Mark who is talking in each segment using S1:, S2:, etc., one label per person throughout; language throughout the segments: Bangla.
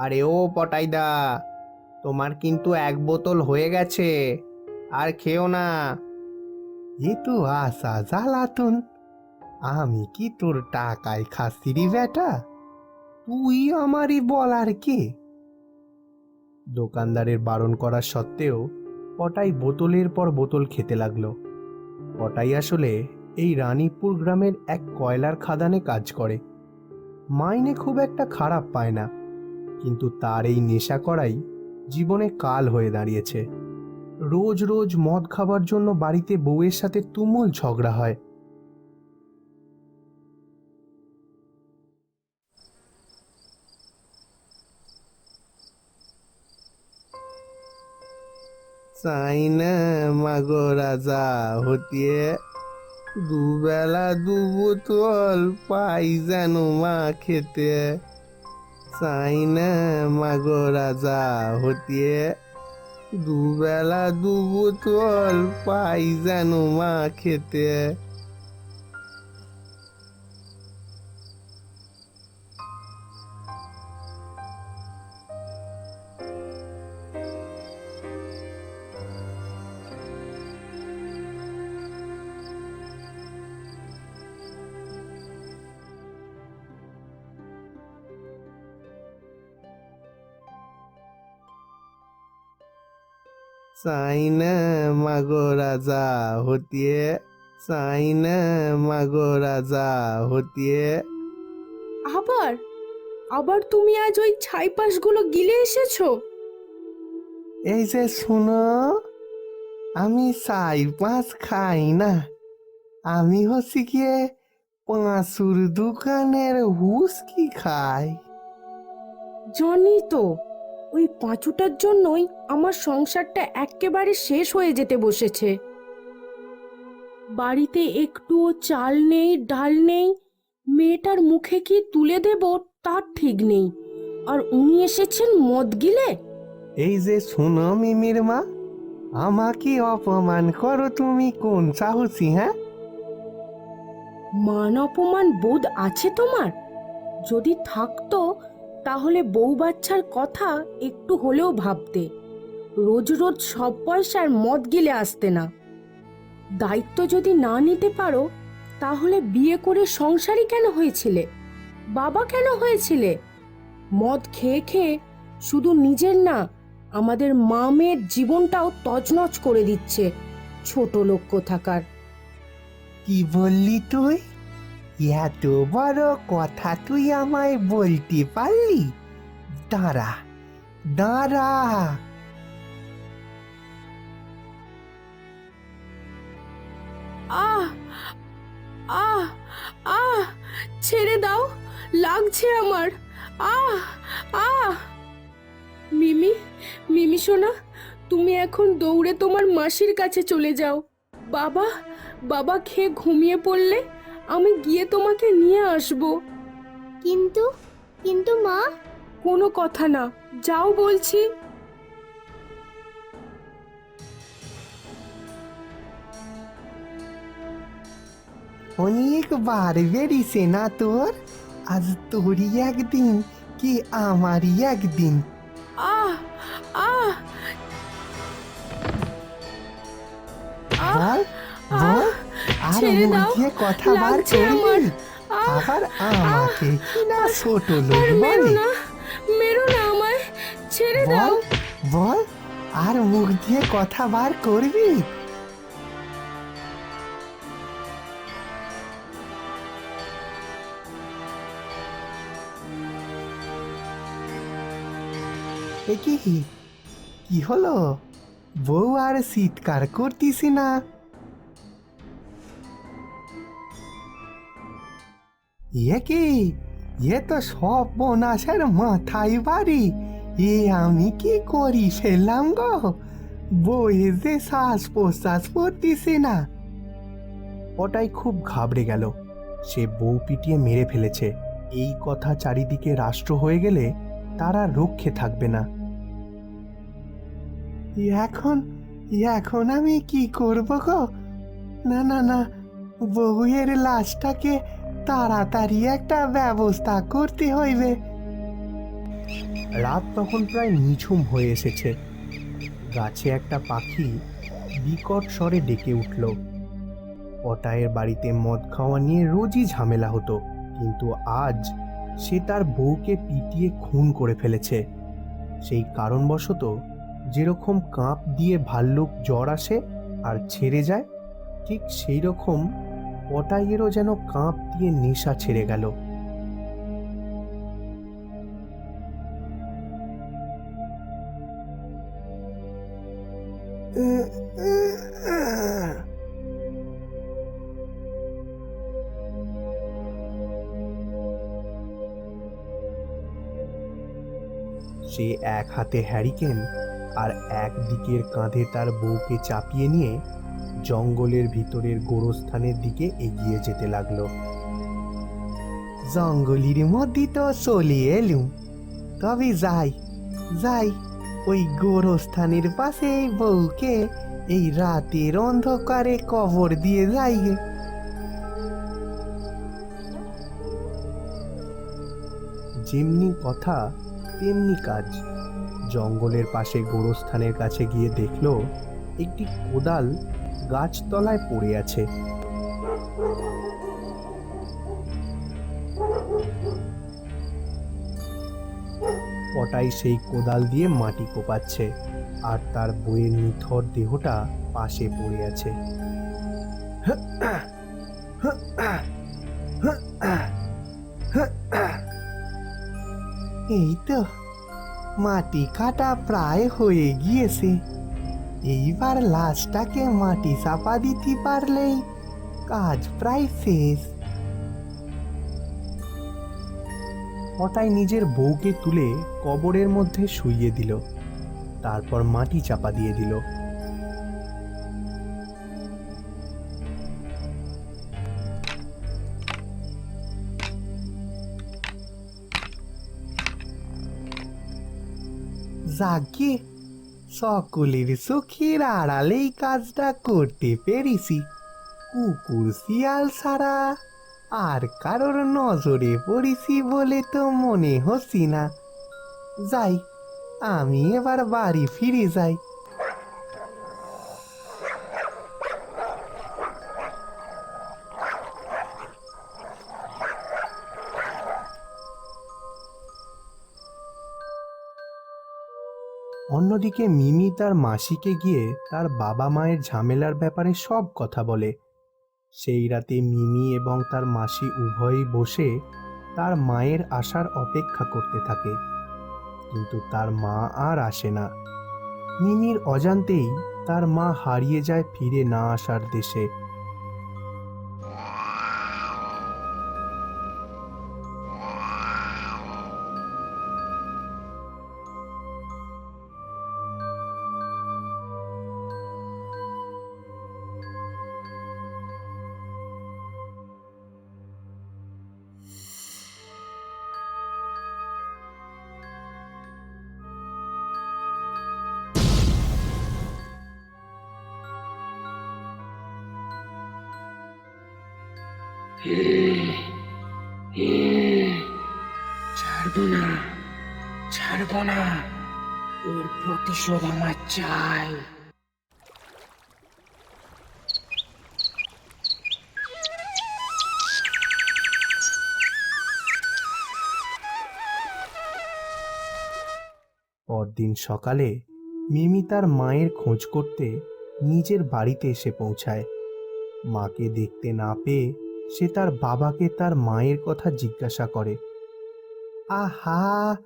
S1: আরে ও পটাইদা তোমার কিন্তু এক বোতল হয়ে গেছে আর খেও না। এ তো আশা জ্বালাতন আমি কি তোর টাকায় খাসি রে বেটা? তুই আমারই বলার কে? দোকানদারের বারণ করা সত্ত্বেও পটাই বোতলের পর বোতল খেতে লাগল। পটাই আসলে এই রানীপুর গ্রামের এক কয়লার খাদানে কাজ করে। মাইনে খুব একটা খারাপ পায় না। কিন্তু তার এই নেশা করাই জীবনে কাল হয়ে দাঁড়িয়েছে। রোজ রোজ মদ খাবার জন্য বাড়িতে বউয়ের সাথে তুমুল ঝগড়া হয়। চাই না মাগো রাজা, হতিয়ে, দুবেলা দু বোতল পাই যেন মা খেতে। চাই না মাগো রাজা হতিয়ে দুবেলা দুবুতল পাই জানো মা খেতে। চাই না মাগো রাজা হতিয়ে চাই না মাগো রাজা হতিয়ে।
S2: আবার আবার তুমি আজ ওই ছাইপাশগুলো গিলে এসেছ?
S1: এই যে শুনো আমি চাই পাঁচ খাই না। আমি হচ্ছি গিয়ে পাঁচুর দোকানের হুস কি খাই।
S2: জানি তো ওই পাঁচুটার জন্যই আমার সংসারটা একেবারে শেষ হয়ে যেতে বসেছে। বাড়িতে একটুও চাল নেই ডাল নেই মেয়েটার মুখে কি তুলে দেব তার ঠিক নেই। আর উনি এসেছেন মদ গিলে
S1: এই যে শুনো মিমির মা আমাকে অপমান করো তুমি কোন সাহসী হ্যাঁ?
S2: মান অপমান বোধ আছে তোমার? যদি থাকতো তাহলে বউ বাচ্চার কথা একটু হলেও ভাবতে। রোজ রোজ সব পয়সার মদ গিলে আসতে না। দায়িত্ব যদি না নিতে পারো, তাহলে বিয়ে করে সংসারী কেন হয়েছিলে? বাবা কেন হয়েছিলে? মদ খেয়ে খেয়ে শুধু নিজের না, আমাদের মা মেয়ের জীবনটাও তছনছ করে দিচ্ছে ছোট লক্ষ্য থাকার
S1: কি বললি তুই? এত বড় কথা তুই আমায় বলতে পারলি? দাঁড়া দাঁড়া।
S2: আহ আহ আহ, ছেড়ে দাও, লাগছে আমার। আহ আহ। মিমি মিমি সোনা, তুমি এখন দৌড়ে তোমার মাসির কাছে চলে যাও। বাবা বাবা খেয়ে ঘুমিয়ে পড়লে? আমি গিয়ে তোমাকে নিয়ে আসব।
S3: কিন্তু কিন্তু মা?
S2: কোনো কথা না যাও বলছি।
S1: অনেকবার বেরিয়েছে না তোর? আজ তোরই একদিন কি আমারই একদিন?
S2: আহ আহ। আহ
S1: বল বল। আর
S2: ছেড়ে
S1: মুখ
S2: দাও,
S1: দিয়ে কথা বার
S2: লাগছে আমার।
S1: করবি
S2: আহ,
S1: আবার আমাকে কি না ছোট লোক
S2: আর মেরো
S1: বলে।
S2: না মেরো না আমায়। ছেড়ে
S1: বল
S2: দাও।
S1: বল আর মুখ দিয়ে কথা বার করবি? এ কি কি হলো? বউ আর চিৎকার করতিস না এ কি? এ তো সব মাথায় বাড়ি। এ আমি কি করি ফেললাম গো? বইয়ে যে শ্বাস প্রশ্বাস পড়তিছে না। ওটাই খুব ঘাবড়ে গেল। সে বউ পিটিয়ে মেরে ফেলেছে। এই কথা চারিদিকে রাষ্ট্র হয়ে গেলে তারা রক্ষে থাকবে না। এখন এখন আমি কি করব গো? না না না, বউয়ের লাশটাকে তাড়াতাড়ি একটা ব্যবস্থা করতে হইবে। রাত তখন প্রায় নিঝুম হয়ে এসেছে। গাছে একটা পাখি বিকট স্বরে ডেকে উঠল। পটায়ের বাড়িতে মদ খাওয়া নিয়ে রোজই ঝামেলা হতো, কিন্তু আজ সে তার বউকে পিটিয়ে খুন করে ফেলেছে। সেই কারণবশত যেরকম কাঁপ দিয়ে ভাল্লুক জ্বর আসে আর ছেড়ে যায়, ঠিক সেই রকম পটাইয়েরও যেন কাঁপ দিয়ে নেশা ছেড়ে গেল। সে এক হাতে হ্যারিকেন আর এক দিকের কাঁধে তার বউকে চাপিয়ে নিয়ে জঙ্গলের ভিতরের গোরস্থানের দিকে এগিয়ে যেতে লাগল। জঙ্গলির মধ্যে তো চলে এলুম। তবে যাই যাই, ওই গোরস্থানের পাশে বউকে এই রাতের অন্ধকারে কবর দিয়ে যাই যেমনি কথা, তেমনি কাজ। জঙ্গলের পাশে গোরস্থানের কাছে গিয়ে দেখল, একটি কোদাল গাছতলায় পড়ে আছে। পটাই সেই কোদাল দিয়ে মাটি কোপাচ্ছে, আর তার বইয়ের নিথর দেহটা পাশে পড়ে আছে। এই তো, মাটি কাটা প্রায় হয়ে গিয়েছে। এইবার লাশটাকে মাটি চাপা দিতে পারলেই কাজ প্রায় শেষ। পটাই নিজের বউকে তুলে কবরের মধ্যে শুইয়ে দিল। তারপর মাটি চাপা দিয়ে দিল। যাকে সকলের চোখের আড়ালেই কাজটা করতে পেরেছি। কুকুর শিয়াল ছাড়া আর কারোর নজরে পড়েছি বলে তো মনে হচ্ছি না। যাই, আমি এবার বাড়ি ফিরে যাই। অন্যদিকে মিমি তার মাসিকে গিয়ে তার বাবা মায়ের ঝামেলার ব্যাপারে সব কথা বলে। সেই রাতে মিমি এবং তার মাসি উভয়ই বসে তার মায়ের আসার অপেক্ষা করতে থাকে। কিন্তু তার মা আর আসে না। মিমির অজান্তেই তার মা হারিয়ে যায় ফিরে না আসার দেশে।
S4: ছাড়বো না ছাড়বো না। প্রতিশোধ আমার চাই।
S1: পরদিন সকালে মিমি তার মায়ের খোঁজ করতে নিজের বাড়িতে এসে পৌঁছায়। মাকে দেখতে না পেয়ে সে তার বাবাকে তার মায়ের কথা জিজ্ঞাসা করে। আহা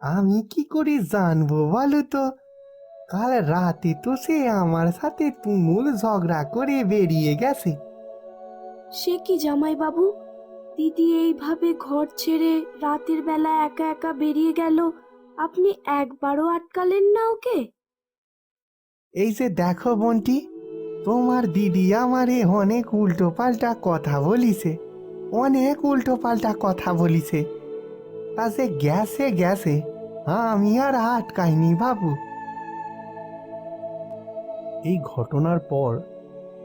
S1: আমি কি করে জানব বলো তো? কাল রাতে তো সে আমার সাথে তুমুল ঝগড়া করে বেরিয়ে গেছে।
S2: সে কি জামাই বাবু দিদি এইভাবে ঘর ছেড়ে রাতের বেলা একা একা বেরিয়ে গেল আপনি একবারও আটকালেন না ওকে?
S1: এই যে দেখো বন্টি তোমার দিদি আমারে অনেক উল্টো পাল্টা কথা বলিছে। অনেক উল্টো পাল্টা কথা বলিছে। তা সে গেছে গেছে, আমি আর আটকাইনি বাবু। এই ঘটনার পর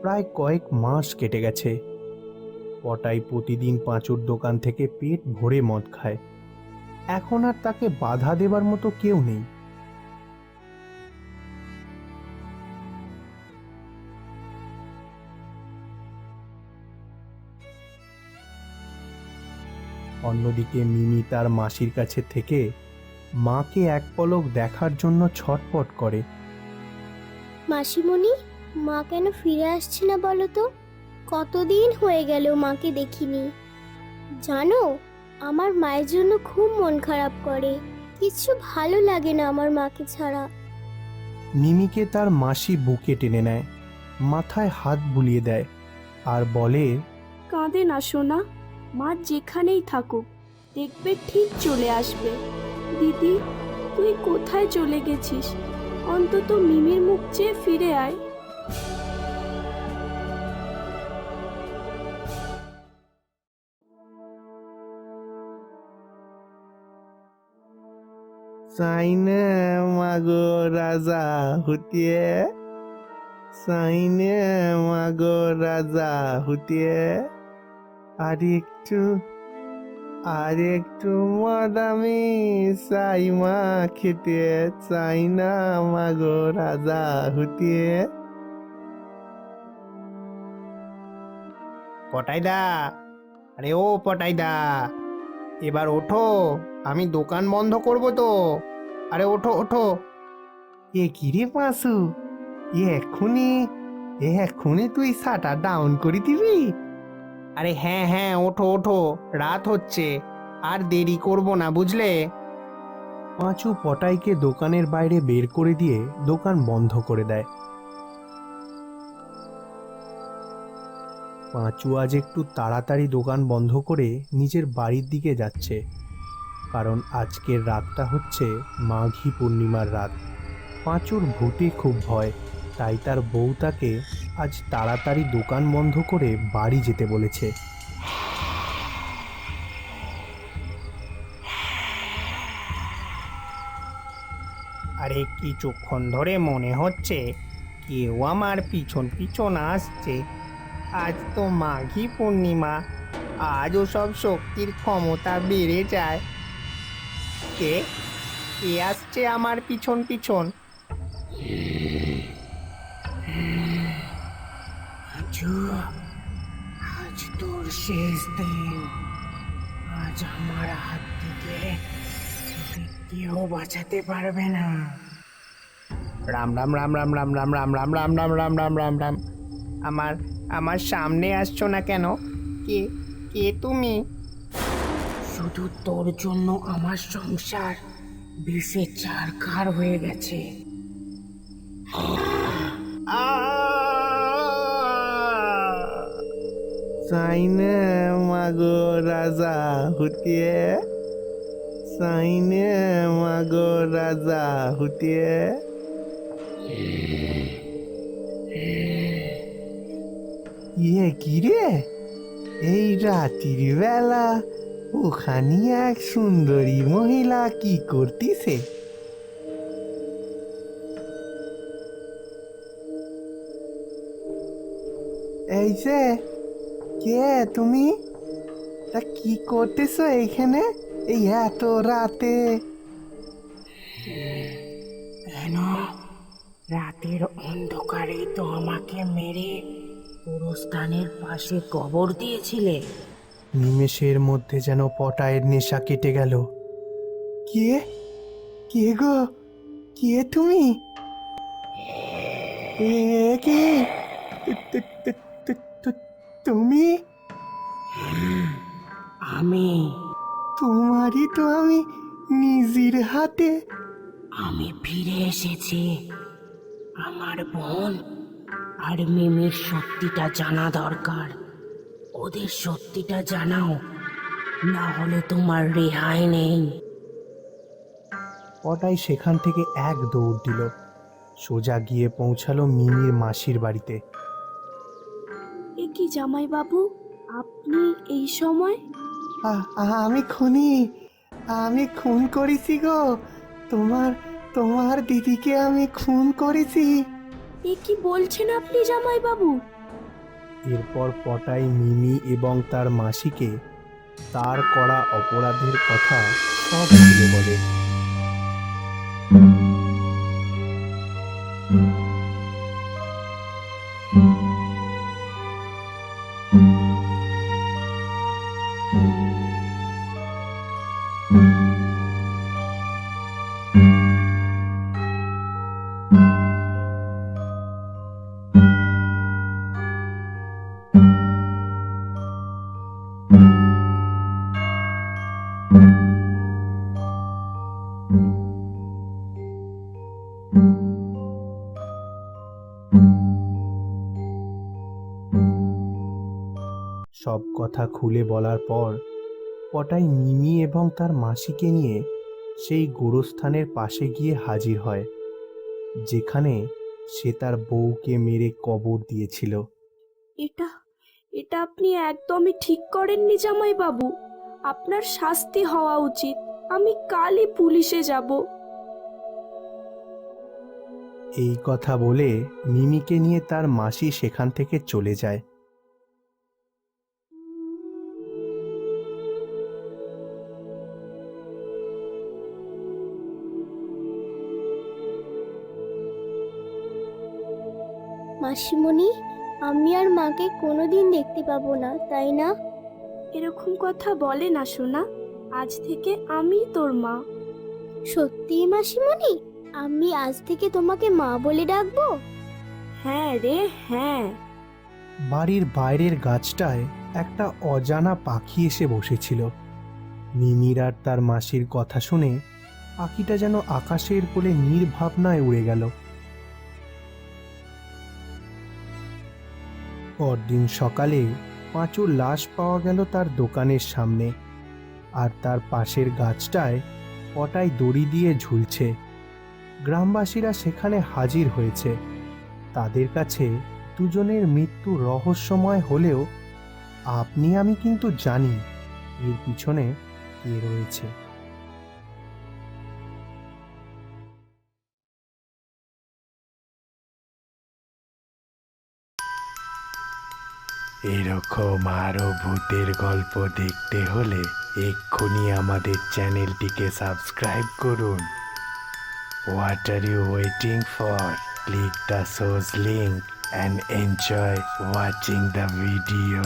S1: প্রায় কয়েক মাস কেটে গেছে। পটাই প্রতিদিন পাঁচুর দোকান থেকে পেট ভরে মদ খায়। এখন আর তাকে বাধা দেবার মতো কেউ নেই। অন্যদিকে মিমি তার মাসির কাছে থেকে মাকে এক পলক দেখার জন্য ছটপট করে।
S3: মাসিমণি মা কেন ফিরে আসছে না বলো তো? কতদিন হয়ে গেল মাকে দেখিনি। জানো আমার মায়ের জন্য খুব মন খারাপ করে। কিছু ভালো লাগে না আমার মাকে ছাড়া।
S1: মিমিকে তার মাসি বুকে টেনে নেয় মাথায় হাত বুলিয়ে দেয় আর বলে
S5: কাঁদে না সোনা মা যেখানেই থাকুক, দেখবে ঠিক চলে আসবে। দিদি, তুই কোথায় চলে গেছিস? অন্তত মিমির মুখ চেয়ে ফিরে আয়।
S1: সাইনে মাগো রাজা হুতিয়ে। সাইনে মাগো রাজা হুতিয়ে। আর একটু আর একটু মদ আমি চাই মা খেতে চাই না মাগো রাজা হুতিয়ে। পটাইদা আরে ও পটাইদা এবার ওঠো আমি দোকান বন্ধ করব তো। আরে ওঠো ওঠো। এ কি রে পাঁচু এ এক্ষুনি এ এক্ষুনি তুই শাটার ডাউন করে দিবি? আরে হ্যাঁ হ্যাঁ ওঠো ওঠো, রাত হচ্ছে, আর দেরি করব না, বুঝলে? পাঁচু পটাইকে দোকানের বাইরে বের করে দিয়ে দোকান বন্ধ করে দেয়। পাঁচু আজ একটু তাড়াতাড়ি দোকান বন্ধ করে নিজের বাড়ির দিকে যাচ্ছে, কারণ আজকের রাতটা হচ্ছে মাঘী পূর্ণিমার রাত। পাঁচুর ভূতে খুব ভয়, তাই তার বউ তাকে আজ তাড়াতাড়ি দোকান বন্ধ করে বাড়ি যেতে বলেছে। আরে কিছুক্ষণ ধরে মনে হচ্ছে কেউ আমার পিছন পিছন আসছে। আজ তো মাঘী পূর্ণিমা, আজ সব শক্তির ক্ষমতা বেড়ে যায়। কে? কে আসছে আমার পিছন পিছন?
S4: শেষ দিন আজ আমার হাত থেকে তোকে কেউ বাঁচাতে পারবে না
S1: রাম রাম রাম রাম রাম রাম রাম রাম রাম রাম রাম রাম রাম রাম আমার আমার সামনে আসছো না কেন কে কে তুমি
S4: শুধু তোর জন্য আমার সংসার বিষে চারকার হয়ে গেছে
S1: সাইনে মাগো রাজা হুতিয়ে সাইনে মাগো রাজা হুতিয়ে ইয়ে কি রে? এই রাত্রির বেলা ওখানে এক সুন্দরী মহিলা কি করতিছে? এই যে কে তুমি? তা কি করতেছো এইখানে? এই এত রাতে।
S4: কেন? রাতের অন্ধকারে তো আমাকে মেরে পুরো স্থানের পাশে কবর দিয়েছিলে।
S1: নিমেষের মধ্যে যেন পটায়ের নেশা কেটে গেল। কে? কে গো? কে তুমি? এ কে? তুমি?
S4: আমি।
S1: তোমারই তো আমি নিজের হাতে।
S4: আমি ফিরে এসেছি। আমার বোন আর মিমির সত্যিটা জানা দরকার। ওদের সত্যিটা জানাও না হলে তোমার রেহাই নেই।
S1: পটাই সেখান থেকে এক দৌড় দিল। সোজা গিয়ে পৌঁছালো মিমির মাসির বাড়িতে।
S5: কি জামাই বাবু আপনি এই সময়?
S1: আ- আ- আমি খুনি। আমি খুন করেছি গো। তোমার তোমার দিদিকে আমি খুন করেছি।
S5: এ কি বলছেন আপনি জামাই বাবু
S1: এরপর পটাই মিমি এবং তার মাসিকে তার করা অপরাধের কথা সব খুলে বলে। সব কথা খুলে বলার পর পটাই মিমি এবং তার মাসিকে নিয়ে সেই গোরস্থানের পাশে গিয়ে হাজির হয় যেখানে সে তার বউকে মেরে কবর দিয়েছিল।
S5: এটা এটা আপনি একদমই ঠিক করেননি জামাই বাবু আপনার শাস্তি হওয়া উচিত। আমি কালই পুলিশে যাব।
S1: এই কথা বলে মিমিকে নিয়ে তার মাসি সেখান থেকে চলে যায়।
S3: মাসিমণি আমি আর মাকে কোনোদিন দেখতে পাবো না তাই না?
S5: এরকম কথা বলে না সোনা আজ থেকে আমি তোর মা।
S3: সত্যিই মাসিমণি? আমি আজ থেকে তোমাকে মা বলে ডাকবো?
S5: হ্যাঁ রে হ্যাঁ।
S1: বাড়ির বাইরের গাছটায় একটা অজানা পাখি এসে বসেছিল। মিমির আর তার মাসির কথা শুনে পাখিটা যেন আকাশের কোলে নির্ভাবনায় উড়ে গেল। পরদিন সকালে পাঁচুর লাশ পাওয়া গেল তার দোকানের সামনে। আর তার পাশের গাছটায় পটায় দড়ি দিয়ে ঝুলছে। গ্রামবাসীরা সেখানে হাজির হয়েছে। তাদের কাছে দুজনের মৃত্যু রহস্যময় হলেও আপনি আমি কিন্তু জানি, এর পিছনে কে রয়েছে।
S6: এরকম আরও ভূতের গল্প দেখতে হলে এক্ষুনি আমাদের চ্যানেলটিকে সাবস্ক্রাইব করুন। What are you waiting for click the shows link and enjoy watching the video